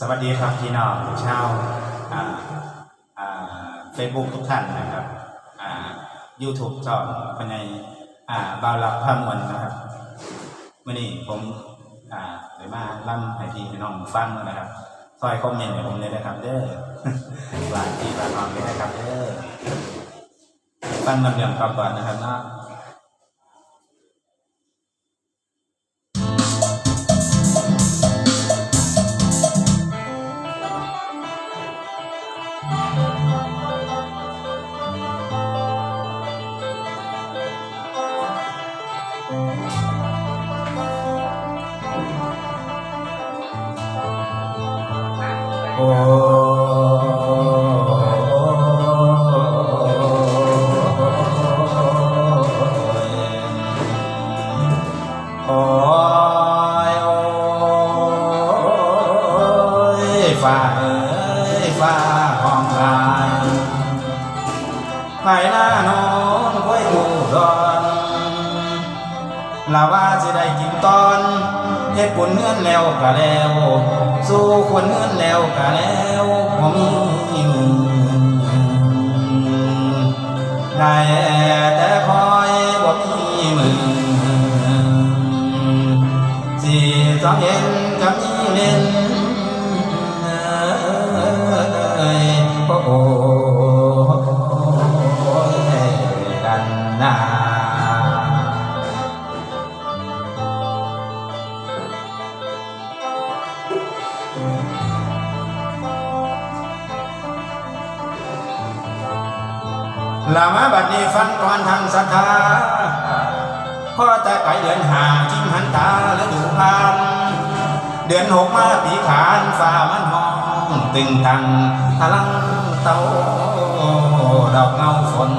สวัสดีครับพี่น้องชาวเฟซบุ๊กทุกท่านนะครับยูทูบจอมภายในอ่าบาวรับพามวลนะครับมื่อนี้ผมอ่าได้มาล่ำให้พี่น้องฟังนะครับซอยคอมเมนต์ให้ผมเลยนะครับ เด้อหลานพี่หลานน้องเลยนะครับเด้อฟังลำเลียงก่อนก่อนนะครับเนาะ โลาว่าสิได้กินตอนเฮ็ดบุญเงื่อนแล้วก็แล้ว สู้คนเงื่อนแล้วก็แล้วผมมีมือได้แต่คอยบ่มีมือสิสองเย็นกับมีเล่นเอ้ยโอ้ ลามาบัดนี้ฟังก่อนทางศรัทธาพ่อแต่ไก่เดือนหาจิ้มหันตาและดูพานเดือนหกมาปีขานฝ่ามันห้องตึงตังพลังเตาดอกเงาฝน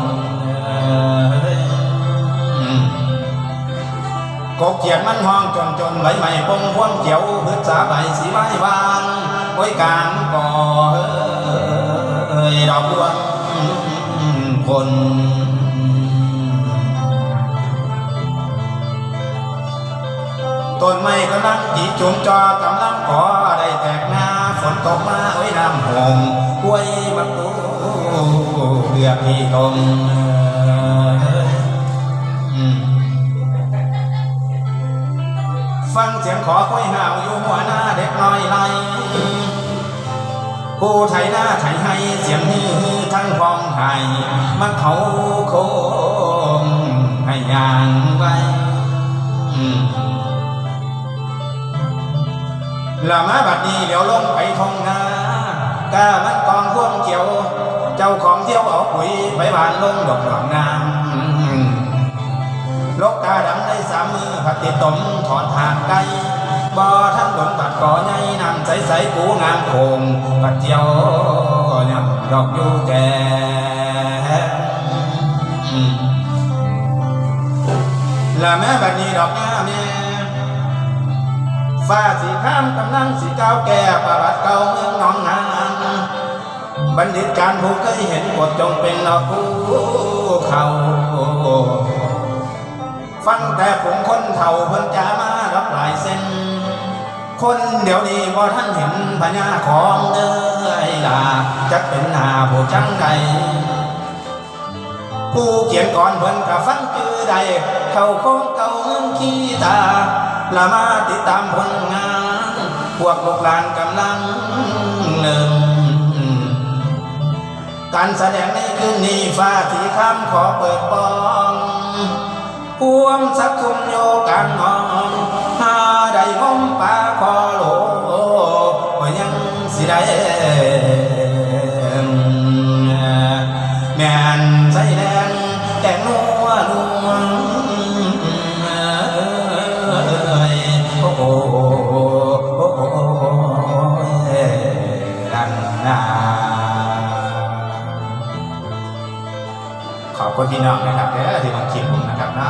กบเขียดมันห้องจนจนไหลใหม่ปงพ่วงเจียวพืชสาใบสีไม้วางโอ้ยการก่อเอ้ยดอกบัว คนต้นไม้กำลังจีจุมจอกำลังก่อได้แตกหน้าฝนตกมาไว้น้ำหงกล้วยมะกรูเลือกที่ตงอืมฟังเสียงขอคุยห่าวอยู่หัวหน้าเด็กน้อยไล่ ผู้ไทยหน้าไทยให้เสียงฮือทั้งพองไทยมาเขาโคงให้ยางไว้อืมละมาบัดนี้เดี๋ยวลงไปทงนากามันกองพ่วงเกี่ยว เจ้าของเที่ยวเอาปุ๋ยไปบานลงดอกดอกงามลกตาดำได้สามมือผัดติดตมถอนทางไกล บ่ท่านดนตัดก่อใหญ่นำใสใสกูงามคงปัดเจียวยังดอกอยู่แก่ละแม่บัดนี้ดอกงามแม่ฟ้าสีข้ามกำลังสีก้าวแก่ประวัติเก่าเมืองหนองนางบัณฑิตการผู้เคยเห็นบทจงเป็นดอกผู้เขาฟังแต่ผมคนเท่าเพิ่นจะมารับหลายเส้น คนเดี๋ยวนี้บ่ท่านเห็นพญาของเด้อไอ้ลาจักเป็นหาผู้จังใดผู้เขียนก่อนเพิ่นก็ฟังชื่อใดเข้าโค้งเก่าเมืองขี้ตาละมาติดตามผลงาน พวกลูกหลานกำลังเริ่มการแสดงในคืนนี้ฟ้าสีคำขอเปิดปองพวงสักคุมโยกันนอน ได้ แม่นใส่แดงแต่งนัวนัวโอ้โอ้โหดันนาขอบคุณพี่น้องนะครับเด้อที่มาคลิปผมนะครับนะ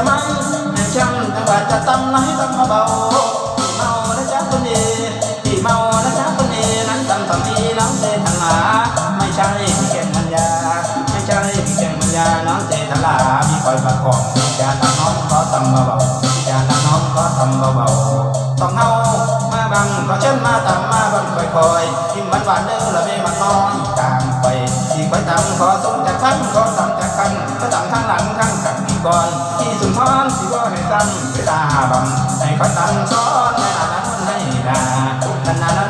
จะไม่งห้ช้ำจังหวะจะตำน้อยตำเบาที่เมาและจ้าคนดีที่เมาและจ้าคนดีนั้นตำตำดีน้องเตทลาไม่ใช่พี่เก่งมัญญาไม่ใช่พี่เก่งมัญญาน้องเตทลามีคอยประกอบพี่จา ก่อนที่สุนทรที่ว่าให้ตั้นเวลาบังในคอยตั้งซ้อนในอาณาให้ได้นานา